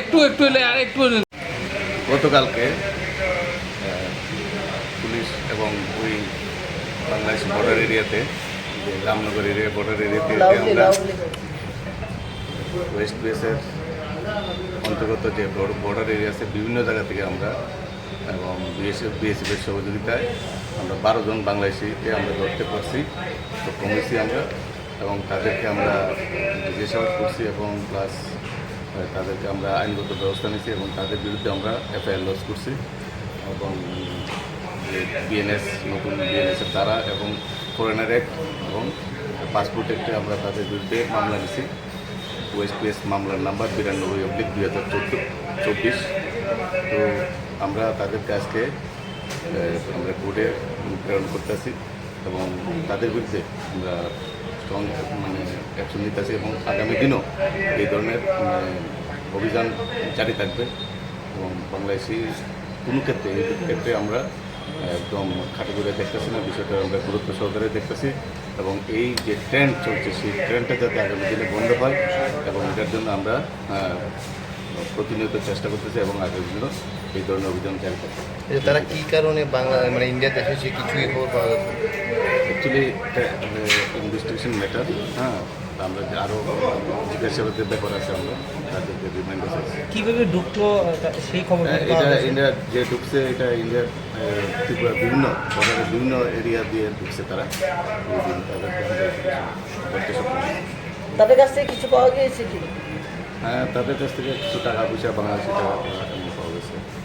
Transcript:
একটু একটু এলে আর একটু গতকালকে পুলিশ এবং ওই বাংলাদেশ বর্ডার এরিয়াতে রামনগর এরিয়া বর্ডার এরিয়াতে আমরা ওয়েস্ট বেসের অন্তর্গত যে বর্ডার এরিয়া আছে বিভিন্ন জায়গা থেকে আমরা এবং বিএসএফ বিএসএফের সহযোগিতায় আমরা বারো জন বাংলাদেশিকে আমরা ধরতে পারছি। তো কমেছি আমরা। এবং তাদেরকে আমরা জিজ্ঞাসাবাদ করছি এবং প্লাস তাদেরকে আমরা আইনগত ব্যবস্থা নিয়েছি এবং তাদের বিরুদ্ধে আমরা এফআইআর লস করছি এবং বিএনএস নতুন বিএনএসের দ্বারা এবং ফরেনার অ্যাক্ট এবং পাসপোর্ট অ্যাক্টে আমরা তাদের বিরুদ্ধে মামলা নিয়েছি। ওএসপিএস মামলার নাম্বার বিরানব্বই অব্লিক দুই হাজার চোদ্দ, চব্বিশ। তো আমরা তাদের কাছকে আমরা কোর্টে প্রেরণ করতেছি এবং তাদের বিরুদ্ধে আমরা স্ট্রং মানে অ্যাকশন নিতেছে এবং আগামী দিনও এই ধরনের মানে, অভিযান জারি থাকবে এবং বাংলাদেশি কোনো ক্ষেত্রে এই ক্ষেত্রে আমরা একদম খাটি করে দেখতেছি না বিষয়টা আমরা গুরুত্ব সহকারে দেখতেছি এবং এই যে ট্রেন্ড চলছে সেই ট্রেন্ডটা যাতে আগামী দিনে বন্ধ হয় এবং এটার জন্য আমরা প্রতিনিয়ত চেষ্টা করতেছে এবং আগামী দিনও এই ধরনের অভিযান চালিয়ে থাকবে যে তারা কি কারণে বাংলা মানে ইন্ডিয়াতে এসেছে কিছুই খবর পাওয়া যাচ্ছে অ্যাকচুয়ালি ইনভেস্টিগেশন ম্যাটার হ্যাঁ। আমরা যে আরও জিজ্ঞাসাবাদের ব্যাপার আছে আমরা তাদেরকে রিমাইন্ডার আছে কীভাবে ঢুকলো সেই খবর হ্যাঁ, এটা ইন্ডিয়া যে ঢুকছে এটা ইন্ডিয়ার ত্রিপুরা বিভিন্ন বর্ডারের বিভিন্ন এরিয়া দিয়ে ঢুকছে তারা। হয়েছি। তাদের কাছ থেকে কিছু পাওয়া গিয়েছে কি? হ্যাঁ তাদের কাছ থেকে কিছু টাকা পয়সা বাংলাদেশি টাকা পয়সা কেমন